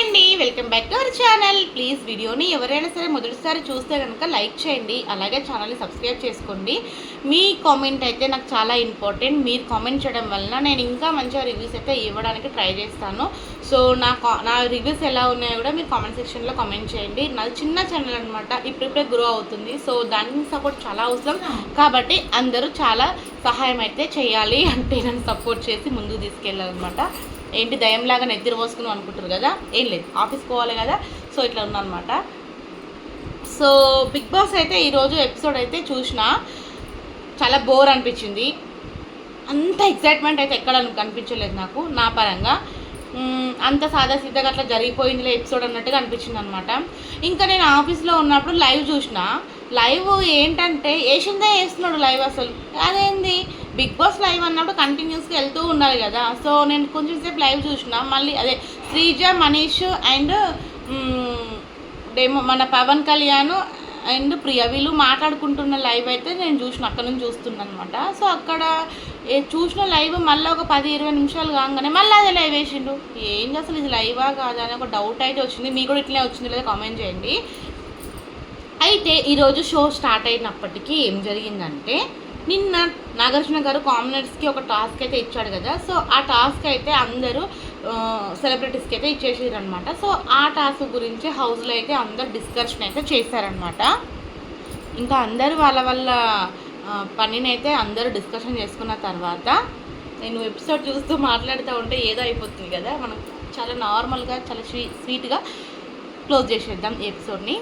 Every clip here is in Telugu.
అండి. Welcome back to our channel please వీడియోని ఎవరైనా సరే మొదటిసారి చూస్తే కనుక లైక్ చేయండి. అలాగే ఛానల్ని సబ్స్క్రైబ్ చేసుకోండి. మీ కామెంట్ అయితే నాకు చాలా ఇంపార్టెంట్ మీరు కామెంట్ చేయడం వలన నేను ఇంకా మంచిగా రివ్యూస్ అయితే ఇవ్వడానికి ట్రై చేస్తాను. సో నా కా- నా రివ్యూస్ ఎలా ఉన్నాయో కూడా మీరు కామెంట్ సెక్షన్లో కామెంట్ చేయండి. నాది చిన్న ఛానల్ అనమాట ఇప్పుడిప్పుడే గ్రో అవుతుంది. సో దానికి సపోర్ట్ చాలా అవసరం. కాబట్టి అందరూ చాలా సహాయం అయితే చేయాలి. అంటే నన్ను సపోర్ట్ చేసి ముందుకు తీసుకెళ్ళాలన్నమాట. ఏంటి దయంలాగా నెత్తిరి పోసుకున్నాం అనుకుంటారు కదా? ఏం లేదు ఆఫీస్ పోవాలి కదా? సో ఇట్లా ఉన్నమాట సో బిగ్ బాస్ అయితే ఈరోజు ఎపిసోడ్ అయితే చూసిన చాలా బోర్ అనిపించింది. అంత ఎక్సైట్మెంట్ అయితే ఎక్కడ కనిపించలేదు నాకు నా పరంగా. అంత సాదా సీదాగా అట్లా జరిగిపోయిందిలే ఎపిసోడ్ అన్నట్టుగా అనిపించింది అనమాట ఇంకా నేను ఆఫీస్లో ఉన్నప్పుడు లైవ్ చూసిన. లైవ్ ఏంటంటే వేసిందే వేస్తున్నాడు లైవ్ అసలు? అదేంది? బిగ్ బాస్ లైవ్ అన్నప్పుడు కంటిన్యూస్గా వెళ్తూ ఉండాలి కదా. సో నేను కొంచెం సేపు లైవ్ చూసిన మళ్ళీ అదే శ్రీజ మనీష్ అండ్ డేమో మన పవన్ కళ్యాణ్ అండ్ ప్రియ వీళ్ళు మాట్లాడుకుంటున్న లైవ్ అయితే నేను చూసిన అక్కడ నుంచి చూస్తున్నాను అనమాట సో అక్కడ చూసిన లైవ్ మళ్ళీ ఒక పది ఇరవై నిమిషాలు కాగానే మళ్ళీ అదే లైవ్ వేసిండు. ఏం అసలు ఇది లైవా కాదా అని ఒక డౌట్ అయితే వచ్చింది. మీకు కూడా ఇట్లనే వచ్చింది లేదా కామెంట్ చేయండి. అయితే ఈరోజు షో స్టార్ట్ అయినప్పటికీ ఏం జరిగిందంటే నిన్న నాగార్జున గారు కామనర్స్కి ఒక టాస్క్ అయితే ఇచ్చాడు కదా. సో ఆ టాస్క్ అయితే అందరూ సెలబ్రిటీస్కి అయితే ఇచ్చేసారు అనమాట సో ఆ టాస్క్ గురించి హౌస్లో అయితే అందరు డిస్కషన్ అయితే చేశారనమాట ఇంకా అందరూ వాళ్ళ వాళ్ళ పనినైతే అందరూ డిస్కషన్ చేసుకున్న తర్వాత నేను ఎపిసోడ్ చూస్తూ మాట్లాడుతూ ఉంటే ఏదో అయిపోతుంది కదా. మనం చాలా నార్మల్గా చాలా స్వీ స్వీట్గా క్లోజ్ చేసేద్దాం ఎపిసోడ్ని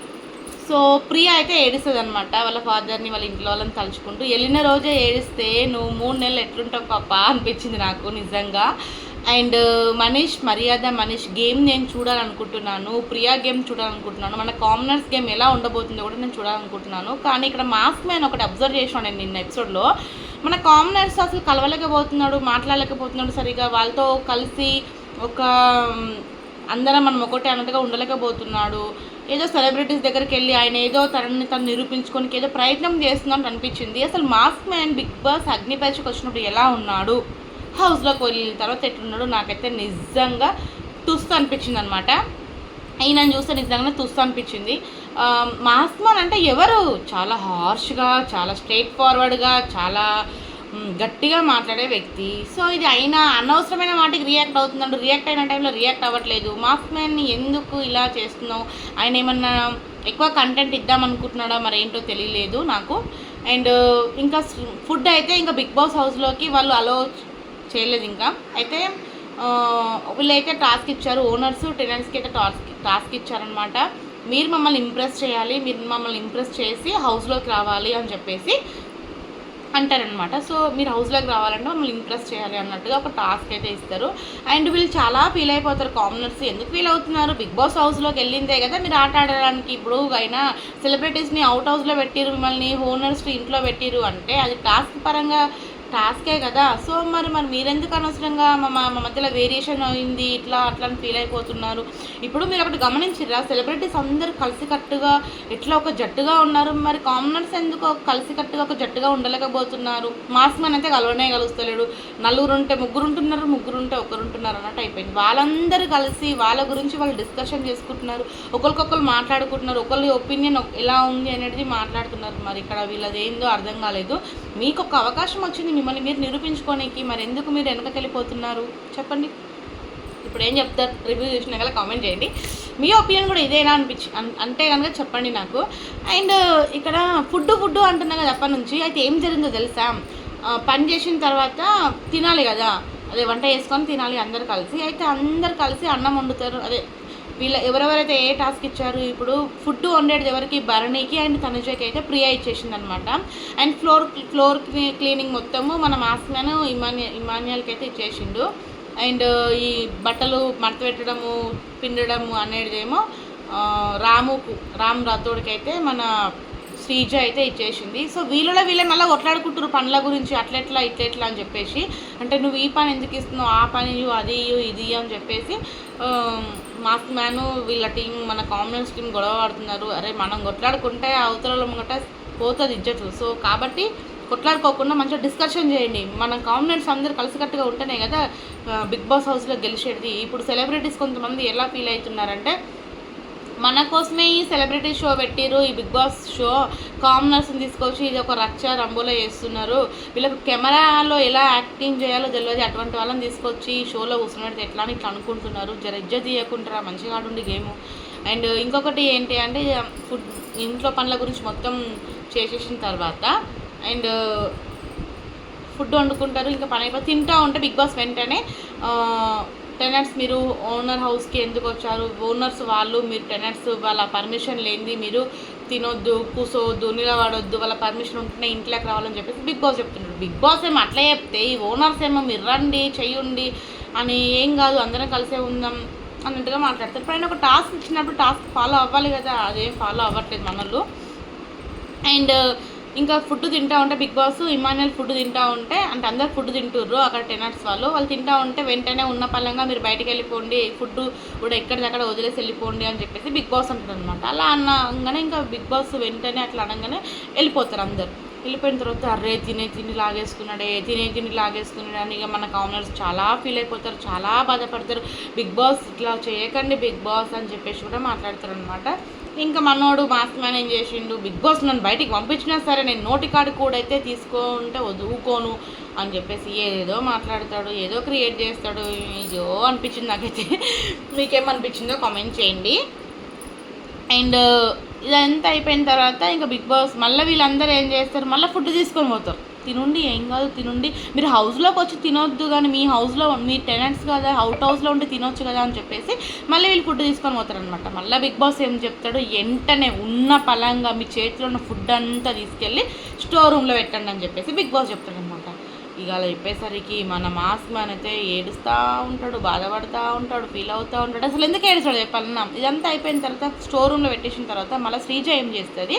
సో ప్రియా అయితే ఏడుస్తుంది అనమాట వాళ్ళ ఫాదర్ని వాళ్ళ ఇంట్లో వాళ్ళని తలుచుకుంటూ వెళ్ళిన రోజే ఏడిస్తే నువ్వు మూడు నెలలు ఎట్లుంటావు పాప? అనిపించింది నాకు నిజంగా. అండ్ మనీష్ మర్యాద మనీష్ గేమ్ నేను చూడాలనుకుంటున్నాను ప్రియా గేమ్ చూడాలనుకుంటున్నాను మన కామనర్స్ గేమ్ ఎలా ఉండబోతుందో కూడా నేను చూడాలనుకుంటున్నాను. కానీ ఇక్కడ మాస్క్ మ్యాన్ ఒకటి అబ్జర్వ్ చేసాను నేను నిన్న ఎపిసోడ్లో మన కామనర్స్ అసలు కలవలేకపోతున్నాడు మాట్లాడలేకపోతున్నాడు సరిగా. వాళ్ళతో కలిసి ఒక అందరం మనం ఒకటే అన్నట్టుగా ఉండలేకపోతున్నాడు. ఏదో సెలబ్రిటీస్ దగ్గరికి వెళ్ళి ఆయన ఏదో తనని తను నిరూపించుకోనికి ఏదో ప్రయత్నం చేస్తున్నట్టు అనిపించింది. అసలు మాస్క్ మ్యాన్ బిగ్ బాస్ అగ్ని పరీక్షకు వచ్చినప్పుడు ఎలా ఉన్నాడు? హౌస్లోకి వెళ్ళిన తర్వాత ఎట్లున్నాడు నాకైతే నిజంగా తుస్తు అనిపించింది అనమాట ఈయన చూస్తే నిజంగానే తుస్తు అనిపించింది. మాస్క్ మ్యాన్ అంటే ఎవరు? చాలా హార్ష్గా చాలా స్ట్రైట్ ఫార్వర్డ్గా చాలా గట్టిగా మాట్లాడే వ్యక్తి. సో ఇది అయినా అనవసరమైన వాటికి రియాక్ట్ అవుతున్నాడు రియాక్ట్ అయిన టైంలో రియాక్ట్ అవ్వట్లేదు. మాస్క్ మ్యాన్ని ఎందుకు ఇలా చేస్తున్నావు? ఆయన ఏమన్నా ఎక్కువ కంటెంట్ ఇద్దాం అనుకుంటున్నాడా మరి ఏంటో తెలియలేదు నాకు. అండ్ ఇంకా ఫుడ్ అయితే ఇంకా బిగ్ బాస్ హౌస్లోకి వాళ్ళు అలో చేయలేదు ఇంకా. అయితే వీళ్ళైతే టాస్క్ ఇచ్చారు. ఓనర్స్ టెనెంట్స్కి అయితే టాస్క్ టాస్క్ ఇచ్చారనమాట మీరు మమ్మల్ని ఇంప్రెస్ చేయాలి మీరు మమ్మల్ని ఇంప్రెస్ చేసి హౌస్లోకి రావాలి అని చెప్పేసి అంటారనమాట. సో మీరు హౌస్లోకి రావాలంటే మమ్మల్ని ఇంప్రెస్ చేయాలి అన్నట్టుగా ఒక టాస్క్ అయితే ఇస్తారు. అండ్ వీళ్ళు చాలా ఫీల్ అయిపోతారు కామనర్స్ ఎందుకు ఫీల్ అవుతున్నారు? బిగ్ బాస్ హౌస్లోకి వెళ్ళిందే కదా మీరు ఆట ఆడడానికి. ఇప్పుడు అయినా సెలబ్రిటీస్ని అవుట్ హౌస్లో పెట్టిరు మిమ్మల్ని ఓనర్స్ ఇంట్లో పెట్టిరు అంటే అది టాస్క్ పరంగా టాస్కే కదా. సో మరి మరి మీరెందుకు అనవసరంగా మా మా మధ్యలో వేరియేషన్ అయింది ఇట్లా అట్లా అని ఫీల్ అయిపోతున్నారు. ఇప్పుడు మీరు ఒకటి గమనించిరా సెలబ్రిటీస్ అందరు కలిసికట్టుగా ఎట్లా ఒక జట్టుగా ఉన్నారు. మరి కామనర్స్ ఎందుకు కలిసికట్టుగా ఒక జట్టుగా ఉండలేకపోతున్నారు? మాస్ మ్యాన్ అయితే కలవనే కలుస్తలేడు. నలుగురు ఉంటే ముగ్గురు ఉంటున్నారు ముగ్గురు ఉంటే ఒకరు ఉంటున్నారు అన్నట్టు అయిపోయింది. వాళ్ళందరూ కలిసి వాళ్ళ గురించి వాళ్ళు డిస్కషన్ చేసుకుంటున్నారు. ఒకరికొకరు మాట్లాడుకుంటున్నారు. ఒకరి ఒపీనియన్ ఎలా ఉంది అనేది మాట్లాడుతున్నారు. మరి ఇక్కడ వీళ్ళది ఏందో అర్థం కాలేదు. మీకు ఒక అవకాశం వచ్చింది మిమ్మల్ని మీరు నిరూపించుకోనికి మరి ఎందుకు మీరు వెనకకి వెళ్ళిపోతున్నారు? చెప్పండి. ఇప్పుడు ఏం చెప్తారు? రివ్యూ చూసినా కదా కామెంట్ చేయండి. మీ ఒపీనియన్ కూడా ఇదేనా అనిపించి అన్- అంటే కనుక చెప్పండి నాకు. అండ్ ఇక్కడ ఫుడ్ ఫుడ్ అంటున్నా కదా అప్పటి నుంచి అయితే ఏం జరిగిందో తెలుసా? పని చేసిన తర్వాత తినాలి కదా. అదే వంట చేసుకొని తినాలి అందరు కలిసి. అయితే అందరు కలిసి అన్నం వండుతారు. అదే వీళ్ళ ఎవరెవరైతే ఏ టాస్క్ ఇచ్చారు ఇప్పుడు ఫుడ్ వండేది ఎవరికి? భరణికి అండ్ తనుజకి అయితే ప్రియా ఇచ్చేసింది అనమాట అండ్ ఫ్లోర్ ఫ్లోర్ క్లీనింగ్ మొత్తము మన మాస్క్ ఇమాన్య ఇమాన్యాలకి అయితే ఇచ్చేసిండు. అండ్ ఈ బట్టలు మడత పెట్టడము పిండడము అనేదేమో రాముకు రామ్ రాథోడ్కి అయితే మన శ్రీజ అయితే ఇచ్చేసింది. సో వీళ్ళలో వీళ్ళే మళ్ళీ కొట్లాడుకుంటారు పనుల గురించి అట్లెట్లా ఇట్లెట్లా అని చెప్పేసి. అంటే నువ్వు ఈ పని ఎందుకు ఇస్తున్నావు ఆ పని అది ఇది అని చెప్పేసి మాస్క్ మ్యాన్ వీళ్ళ టీం మన కామనర్స్ టీం గొడవ పడుతున్నారు. అరే మనం కొట్లాడుకుంటే అవతల ముంగట పోతుంది ఇజ్జతు. సో కాబట్టి కొట్లాడుకోకుండా మంచిగా డిస్కషన్ చేయండి. మన కాంబినెంట్స్ అందరూ కలిసికట్టుగా ఉంటేనే కదా బిగ్ బాస్ హౌస్లో గెలిచేది. ఇప్పుడు సెలబ్రిటీస్ కొంతమంది ఎలా ఫీల్ అవుతున్నారంటే మన కోసమే ఈ సెలబ్రిటీ షో పెట్టిరు ఈ బిగ్ బాస్ షో. కామనర్స్ని తీసుకొచ్చి ఇది ఒక రచ్చ రంబోలో చేస్తున్నారు. వీళ్ళకి కెమెరాలో ఎలా యాక్టింగ్ చేయాలో తెలియదు అటువంటి వాళ్ళని తీసుకొచ్చి ఈ షోలో కూర్చున్నట్టు ఎట్లా అని ఇట్లా అనుకుంటున్నారు. జర ఇజ్జ తీయకుంటారా? మంచిగా ఆడుండి గేమ్. అండ్ ఇంకొకటి ఏంటి అంటే ఫుడ్ ఇంట్లో పనుల గురించి మొత్తం చేసేసిన తర్వాత అండ్ ఫుడ్ వండుకుంటారు ఇంకా పని అయిపోయి తింటూ ఉంటే బిగ్ బాస్ వెంటనే టెనెంట్స్ మీరు ఓనర్ హౌస్కి ఎందుకు వచ్చారు? ఓనర్స్ వాళ్ళు మీరు టెనెంట్స్ వాళ్ళ పర్మిషన్ లేనిది మీరు తినొద్దు కూసోవద్దు నిలబడొద్దు వాళ్ళ పర్మిషన్ ఉంటేనే ఇంట్లోకి రావాలని చెప్పేసి బిగ్ బాస్ చెప్తున్నాడు బిగ్ బాస్ ఏమో అట్లా చెప్తే ఈ ఓనర్స్ ఏమో మీరు రండి చెయ్యండి అని ఏం కాదు అందరం కలిసే ఉందాం అన్నట్టుగా మాట్లాడతారు. పైన ఒక టాస్క్ ఇచ్చినప్పుడు టాస్క్ ఫాలో అవ్వాలి కదా అదేం ఫాలో అవ్వట్లేదు మనల్ని అండ్ ఇంకా ఫుడ్ తింటా ఉంటే బిగ్ బాస్ ఇమానియల్ ఫుడ్ తింటా ఉంటే అంటే అందరు ఫుడ్ తింటుర్రు అక్కడ టెనర్స్ వాళ్ళు. వాళ్ళు తింటా ఉంటే వెంటనే ఉన్న పలంగా మీరు బయటకు వెళ్ళిపోండి ఫుడ్ కూడా ఎక్కడిదక్కడ వదిలేసి వెళ్ళిపోండి అని చెప్పేసి బిగ్ బాస్ అంటారు అనమాట అలా అనగానే ఇంకా బిగ్ బాస్ వెంటనే అట్లా అనగానే వెళ్ళిపోతారు అందరు. వెళ్ళిపోయిన తర్వాత అర్రే తినే తిని లాగేసుకున్నాడే తినే తిని లాగేసుకున్నాడు అని ఇక మన కామనర్స్ చాలా ఫీల్ అయిపోతారు చాలా బాధపడతారు. బిగ్ బాస్ ఇట్లా చేయకండి బిగ్ బాస్ అని చెప్పేసి కూడా మాట్లాడతారు అనమాట ఇంకా మనోడు మాస్క్ మేనేజ్ చేసిండు. బిగ్ బాస్ నన్ను బయటికి పంపించినా సరే నేను నోటి కార్డు కూడా అయితే తీసుకుంటే వదువుకోను అని చెప్పేసి ఏదో మాట్లాడతాడు ఏదో క్రియేట్ చేస్తాడు. అయ్యో అనిపించింది నాకైతే. మీకేమనిపించిందో కామెంట్ చేయండి. అండ్ ఇదంతా అయిపోయిన తర్వాత ఇంకా బిగ్ బాస్ మళ్ళీ వీళ్ళందరూ ఏం చేస్తారు? మళ్ళీ ఫుడ్ తీసుకొని పోతారు. తినుండి ఏం కాదు తినుండి. మీరు హౌస్లోకి వచ్చి తినొద్దు కానీ మీ హౌస్లో మీ టెనెంట్స్ కదా అవుట్ హౌస్లో ఉంటే తినొచ్చు కదా అని చెప్పేసి మళ్ళీ వీళ్ళు ఫుడ్ తీసుకొని పోతారనమాట మళ్ళీ బిగ్ బాస్ ఏం చెప్తాడు? వెంటనే ఉన్న పలంగా మీ చేతిలో ఉన్న ఫుడ్ అంతా తీసుకెళ్ళి స్టోర్ రూమ్లో పెట్టండి అని చెప్పేసి బిగ్ బాస్ చెప్తాడనమాట ఇక అలా చెప్పేసరికి మన మాస్క్ మ్యాన్ అయితే ఏడుస్తూ ఉంటాడు బాధపడుతూ ఉంటాడు ఫీల్ అవుతూ ఉంటాడు. అసలు ఎందుకు ఏడుస్తాడు చెప్పాలన్నా ఇదంతా అయిపోయిన తర్వాత స్టోర్ రూమ్లో పెట్టేసిన తర్వాత మళ్ళీ శ్రీజ ఏం చేస్తుంది?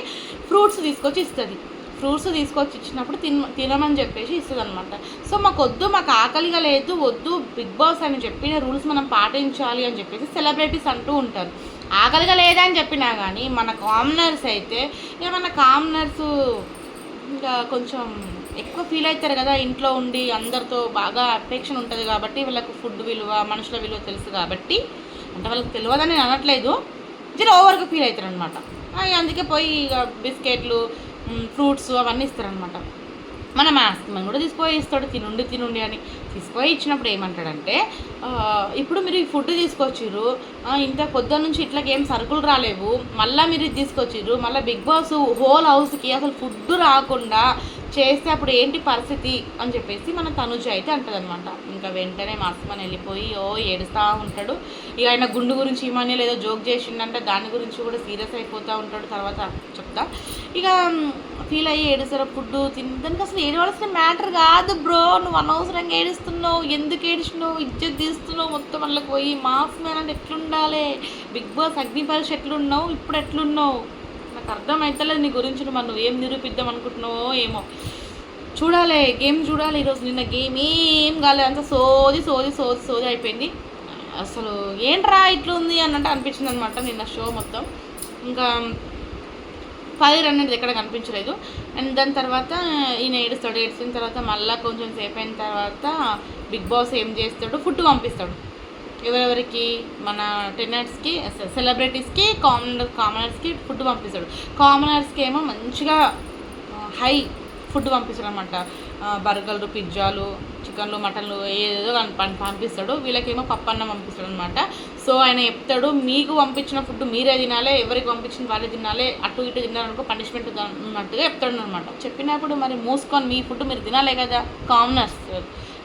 ఫ్రూట్స్ తీసుకొచ్చి ఇస్తుంది. ఫ్రూట్స్ తీసుకొచ్చి ఇచ్చినప్పుడు తిన తినమని చెప్పేసి ఇస్తుంది అనమాట సో మాకు వద్దు మాకు ఆకలిగా లేదు వద్దు బిగ్ బాస్ అని చెప్పిన రూల్స్ మనం పాటించాలి అని చెప్పేసి సెలబ్రిటీస్ అంటూ ఉంటారు. ఆకలిగా లేదని చెప్పినా కానీ మన కామనర్స్ అయితే ఇక మన కామనర్స్ ఇంకా కొంచెం ఎక్కువ ఫీల్ అవుతారు కదా ఇంట్లో ఉండి అందరితో బాగా అఫెక్షన్ ఉంటుంది కాబట్టి వీళ్ళకు ఫుడ్ విలువ మనుషుల విలువ తెలుసు కాబట్టి అంటే వాళ్ళకి తెలియదని నేను అనట్లేదు. జర ఓవర్గా ఫీల్ అవుతారు అనమాట అందుకే పోయి ఇక బిస్కెట్లు ఫ్రూట్స్ అవన్నీ ఇస్తారనమాట మన మాస్క్ మనం కూడా తీసుకుపోయి ఇస్తాడు తినుండి తినుండి అని. తీసుకుపోయి ఇచ్చినప్పుడు ఏమంటాడంటే ఇప్పుడు మీరు ఈ ఫుడ్ తీసుకొచ్చిర్రు. ఇంత పొద్దున్న నుంచి ఇట్లాగే ఏం సరుకులు రాలేవు. మళ్ళీ మీరు ఇది తీసుకొచ్చిర్రు. మళ్ళీ బిగ్ బాస్ హోల్ హౌస్కి అసలు ఫుడ్ రాకుండా చేస్తే అప్పుడు ఏంటి పరిస్థితి అని చెప్పేసి మన తనుజ అయితే అంటదనమాట ఇంకా వెంటనే మాస్మన్ వెళ్ళిపోయి ఓ ఏడుస్తూ ఉంటాడు. ఇక ఆయన గుండు గురించి ఇమాని లేదో జోక్ చేసిండంటే దాని గురించి కూడా సీరియస్ అయిపోతూ ఉంటాడు. తర్వాత చెప్తా. ఇక ఫీల్ అయ్యి ఏడుస్తారు ఫుడ్ తిని దానికి అసలు ఏడవలసిన మ్యాటర్ కాదు బ్రో. నువ్వు అనవసరంగా ఏడుస్తున్నావు. ఎందుకు ఏడిచినావు? ఇజ్జత్ తీస్తున్నావు మొత్తం వాళ్ళకి పోయి. మాస్ మ్యాన్ అంటే ఎట్లుండాలి? బిగ్ బాస్ అగ్ని పరీక్ష ఎట్లున్నావు? ఇప్పుడు ఎట్లున్నావు? నాకు అర్థమవుతలేదు నీ గురించి. నువ్వు ఏం నిరూపిద్దాం అనుకుంటున్నావో ఏమో. చూడాలి గేమ్ చూడాలి ఈరోజు నిన్న గేమ్ ఏం కాలేదు అంతా సోది సోది సోది సోది అయిపోయింది. అసలు ఏంట్రా ఇట్లా ఉంది అన్నట్టు అనిపించింది అనమాట నిన్న షో మొత్తం. ఇంకా ఫైర్ అనేది ఎక్కడ కనిపించలేదు. అండ్ దాని తర్వాత ఈయన ఏడుస్తాడు ఏడ్చిన తర్వాత మళ్ళీ కొంచెం సేపు అయిన తర్వాత బిగ్ బాస్ ఏం చేస్తాడు ఫుడ్ పంపిస్తాడు. ఎవరెవరికి మన టెనర్స్కి సెలబ్రిటీస్కి కామన్ కామనర్స్కి ఫుడ్ పంపిస్తాడు. కామనర్స్కి ఏమో మంచిగా హై ఫుడ్ పంపిస్తాడు అనమాట బర్గర్లు పిజ్జాలు చికెన్లు మటన్లు ఏదేదో పంపిస్తాడు. వీళ్ళకేమో పప్పన్న అన్నం పంపిస్తాడు అనమాట సో ఆయన చెప్తాడు మీకు పంపించిన ఫుడ్ మీరే తినాలి ఎవరికి పంపించిన వాళ్ళే తినాలి అటు ఇటు తినాలనుకో పనిష్మెంట్ అన్నట్టుగా చెప్తాడు అనమాట చెప్పినప్పుడు మరి మూసుకొని మీ ఫుడ్ మీరు తినాలే కదా కామనర్స్.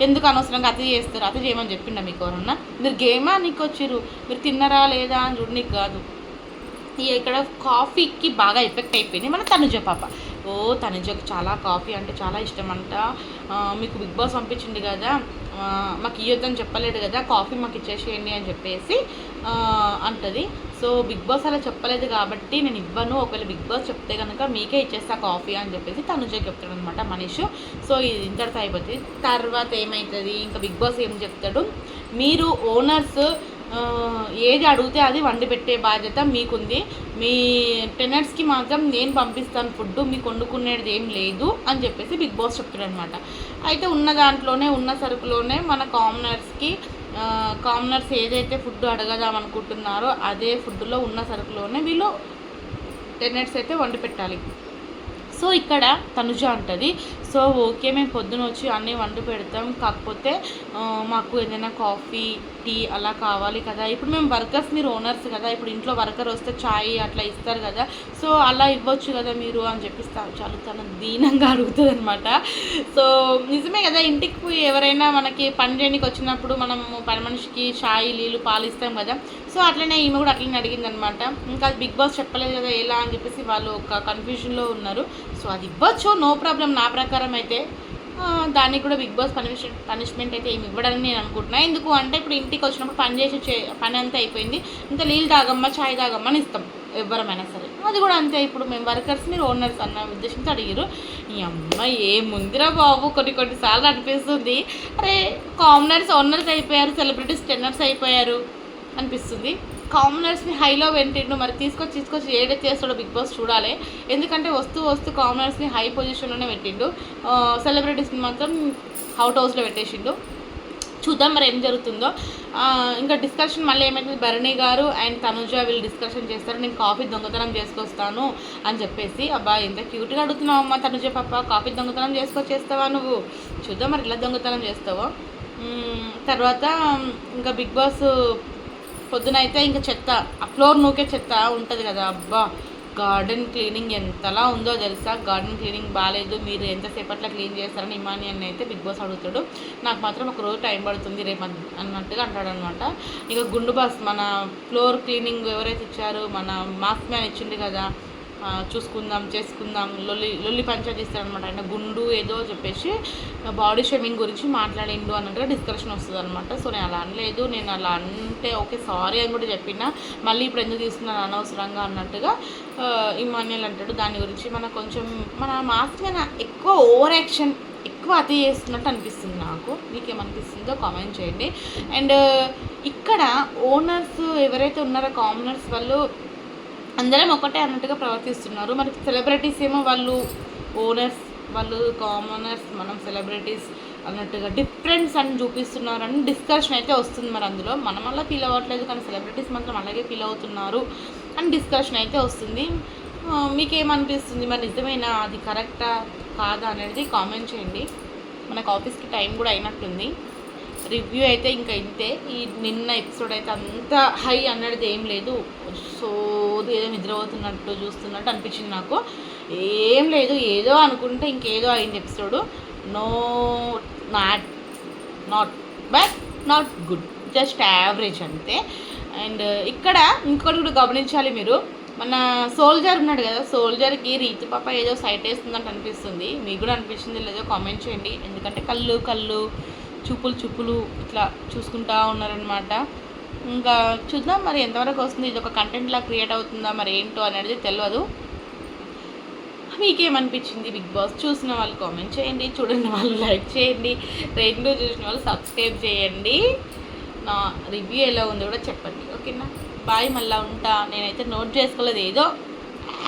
ఎందుకు అనవసరంగా అతి చేస్తారు అతి చేయమని చెప్పిండా మీకు ఎవరన్నా? మీరు గేమా నీకు వచ్చారు? మీరు తిన్నారా లేదా అని చూడు నీకు కాదు. ఇక్కడ కాఫీకి బాగా ఎఫెక్ట్ అయిపోయింది మన తనుజ పాప. ఓ తనుజకు చాలా కాఫీ అంటే చాలా ఇష్టం అంట. మీకు బిగ్ బాస్ పంపించింది కదా. మాకు ఇవ్వద్దని చెప్పలేడు కదా కాఫీ మాకు ఇచ్చేసేయండి అని చెప్పేసి అంటది. సో బిగ్ బాస్ అలా చెప్పలేదు కాబట్టి నేను ఇవ్వను. ఒకవేళ బిగ్ బాస్ చెప్తే కనుక మీకే ఇచ్చేస్తా కాఫీ అని చెప్పేసి తనుజే చెప్తాడు అనమాట మనీష్. సో ఇది ఇంతటితో అయిపోతుంది. తర్వాత ఏమవుతుంది ఇంకా బిగ్ బాస్ ఏం చెప్తాడు? మీరు ఓనర్స్ ఏది అడిగితే అది వండి పెట్టే బాధ్యత మీకుంది. మీ టెనర్స్కి మాత్రం నేను పంపిస్తాను ఫుడ్ మీకు వండుకునేది ఏం లేదు అని చెప్పేసి బిగ్ బాస్ చెప్తాడు అనమాట అయితే ఉన్న దాంట్లోనే ఉన్న సరుకులోనే మన కామనర్స్కి కామనర్స్ ఏదైతే ఫుడ్ అడగదాం అనుకుంటున్నారో అదే ఫుడ్లో ఉన్న సరుకులోనే వీళ్ళు టెనర్స్ అయితే వండి పెట్టాలి. సో ఇక్కడ తనుజ అంటది సో ఓకే మేము పొద్దున వచ్చి అన్నీ వండి పెడతాం. కాకపోతే మాకు ఏదైనా కాఫీ టీ అలా కావాలి కదా. ఇప్పుడు మేము వర్కర్స్ మీరు ఓనర్స్ కదా. ఇప్పుడు ఇంట్లో వర్కర్ వస్తే చాయ్ అట్లా ఇస్తారు కదా. సో అలా ఇవ్వచ్చు కదా మీరు అని చెప్పిస్తారు చాలా. చాలా దీనంగా అడుగుతుంది అనమాట సో నిజమే కదా ఇంటికి పోయి ఎవరైనా మనకి పని చేయడానికి వచ్చినప్పుడు మనము పని మనిషికి చాయ్ నీళ్ళు పాలు ఇస్తాం కదా. సో అట్లనే ఈమె కూడా అట్లనే అడిగింది అనమాట ఇంకా బిగ్ బాస్ చెప్పలేదు కదా ఎలా అని చెప్పేసి వాళ్ళు ఒక కన్ఫ్యూజన్లో ఉన్నారు. సో అది ఇవ్వచ్చు నో ప్రాబ్లం. నా ప్రకారం అయితే దానికి కూడా బిగ్ బాస్ పనిష్మెంట్ పనిష్మెంట్ అయితే ఏమి ఇవ్వడని నేను అనుకుంటున్నాను ఎందుకు అంటే ఇప్పుడు ఇంటికి వచ్చినప్పుడు పని చేసి చే- పని అంతా అయిపోయింది. ఇంకా నీళ్ళు తాగమ్మా చాయ్ తాగమ్మా అని ఇస్తాం ఎవరమైనా సరే. అది కూడా అంతే. ఇప్పుడు మేము వర్కర్స్ మీరు ఓనర్స్ అన్న ఉద్దేశంతో అడిగారు. ఈ అమ్మాయి ఏముందిరా బాబు కొన్ని కొన్నిసార్లు అనిపిస్తుంది. అరే కామనర్స్ ఓనర్స్ అయిపోయారు సెలబ్రిటీస్ టెన్నర్స్ అయిపోయారు అనిపిస్తుంది. కామనర్స్ని హైలో పెట్టిండు. మరి తీసుకొచ్చి తీసుకొచ్చి ఏడే చేస్తాడో బిగ్ బాస్ చూడాలి. ఎందుకంటే వస్తూ వస్తూ కామనర్స్ని హై పొజిషన్లోనే పెట్టిండు. సెలబ్రిటీస్ని మాత్రం అవుట్ హౌస్లో పెట్టేసిండు. చూద్దాం మరి ఏం జరుగుతుందో. ఇంకా డిస్కషన్ మళ్ళీ ఏమైతుంది? భరణి గారు అండ్ తనుజ వీళ్ళు డిస్కషన్ చేస్తారు. నేను కాఫీ దొంగతనం చేసుకొస్తాను అని చెప్పేసి అబ్బా ఎంత క్యూట్గా అడుగుతున్నావు అమ్మా తనుజ పాప. కాఫీ దొంగతనం చేసుకొచ్చేస్తావా నువ్వు? చూద్దాం మరి ఇలా దొంగతనం చేస్తావో. తర్వాత ఇంకా బిగ్ బాస్ పొద్దున అయితే ఇంకా చెత్త ఆ ఫ్లోర్ నూకే చెత్త ఉంటుంది కదా అబ్బా! గార్డెన్ క్లీనింగ్ ఎంతలా ఉందో తెలుసా? గార్డెన్ క్లీనింగ్ బాగాలేదు మీరు ఎంతసేపట్లో క్లీన్ చేస్తారని ఇమాని అని అయితే బిగ్ బాస్ అడుగుతాడు. నాకు మాత్రం ఒక రోజు టైం పడుతుంది రేపు అన్నట్టుగా అంటాడు అనమాట ఇక గుండు బాస్ మన ఫ్లోర్ క్లీనింగ్ ఎవరైతే ఇచ్చారో మన మాస్క్ మ్యాన్ ఇచ్చిండు కదా చూసుకుందాం చేసుకుందాం లొల్లి లొల్లి పంచాయతీ ఇస్తారనమాట అంటే గుండు ఏదో చెప్పేసి బాడీ షేమింగ్ గురించి మాట్లాడిండు అన్నట్టుగా డిస్కషన్ వస్తుంది అనమాట సో నేను అలా అనలేదు. నేను అలా అంటే ఓకే సారీ అని కూడా చెప్పిన. మళ్ళీ ఇప్పుడు ఎందుకు తీసుకున్నాను అనవసరంగా అన్నట్టుగా ఇమానియల్ ఇమాన్యుల్ అంటాడు. దాని గురించి మన కొంచెం మన మాస్క్ మీద ఎక్కువ ఓవర్ యాక్షన్ ఎక్కువ అతి చేస్తున్నట్టు అనిపిస్తుంది నాకు. మీకేమనిపిస్తుందో కామెంట్ చేయండి. అండ్ ఇక్కడ ఓనర్స్ ఎవరైతే ఉన్నారో కామనర్స్ వాళ్ళు అందరం ఒకటే అన్నట్టుగా ప్రవర్తిస్తున్నారు. మరి సెలబ్రిటీస్ ఏమో వాళ్ళు ఓనర్స్ వాళ్ళు కామనర్స్ మనం సెలబ్రిటీస్ అన్నట్టుగా డిఫరెన్స్ అని చూపిస్తున్నారని డిస్కషన్ అయితే వస్తుంది మరి అందులో. మనం అలా ఫీల్ అవ్వట్లేదు కానీ సెలబ్రిటీస్ మాత్రం అలాగే ఫీల్ అవుతున్నారు అని డిస్కషన్ అయితే వస్తుంది. మీకేమనిపిస్తుంది? మరి నిజమేనా? అది కరెక్టా కాదా? అనేది కామెంట్ చేయండి. మనకు ఆఫీస్కి టైం కూడా అయినట్టుంది. రివ్యూ అయితే ఇంకా ఇంతే. ఈ నిన్న ఎపిసోడ్ అయితే అంత హై అన్నది ఏం లేదు. సో ఏదో నిద్రపోతున్నట్టు చూస్తున్నట్టు అనిపించింది నాకు. ఏం లేదు ఏదో అనుకుంటే ఇంకేదో అయింది episode no not not but not good just average అంతే. అండ్ ఇక్కడ ఇంకొకటి కూడా గమనించాలి మీరు. మన సోల్జర్ ఉన్నాడు కదా సోల్జర్కి రీతి పాప ఏదో సైట్ వేస్తుందంటే అనిపిస్తుంది. మీకు కూడా అనిపించింది లేదో కామెంట్ చేయండి. ఎందుకంటే కళ్ళు కళ్ళు చూపులు చూపులు ఇట్లా చూసుకుంటా ఉన్నారనమాట ఇంకా చూద్దాం మరి ఎంతవరకు వస్తుంది ఇది ఒక కంటెంట్లా క్రియేట్ అవుతుందా మరి ఏంటో అనేది తెలియదు మీకేమనిపించింది బిగ్ బాస్? చూసిన వాళ్ళు కామెంట్ చేయండి చూడని వాళ్ళు లైక్ చేయండి. రెండు చూసిన వాళ్ళు సబ్స్క్రైబ్ చేయండి. నా రివ్యూ ఎలా ఉందో కూడా చెప్పండి ఓకేనా? బాయ్ మళ్ళీ ఉంటా. నేనైతే నోట్ చేసుకోలేదు. ఏదో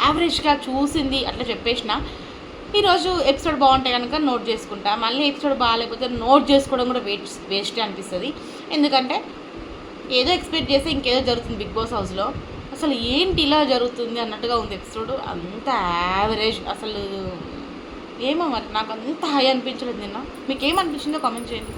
యావరేజ్గా చూసింది అట్లా చెప్పేసిన. ఈరోజు ఎపిసోడ్ బాగుంటే కనుక నోట్ చేసుకుంటా. మళ్ళీ ఎపిసోడ్ బాగాలేకపోతే నోట్ చేసుకోవడం కూడా వేస్ట్ వేస్టే అనిపిస్తుంది. ఎందుకంటే ఏదో ఎక్స్పెక్ట్ చేస్తే ఇంకేదో జరుగుతుంది బిగ్ బాస్ హౌస్లో. అసలు ఏంటి ఇలా జరుగుతుంది అన్నట్టుగా ఉంది ఎపిసోడ్. అంత యావరేజ్ అసలు ఏమో మరి నాకు అంత హై అనిపించలేదు నిన్న. మీకు ఏమనిపించిందో కామెంట్ చేయండి.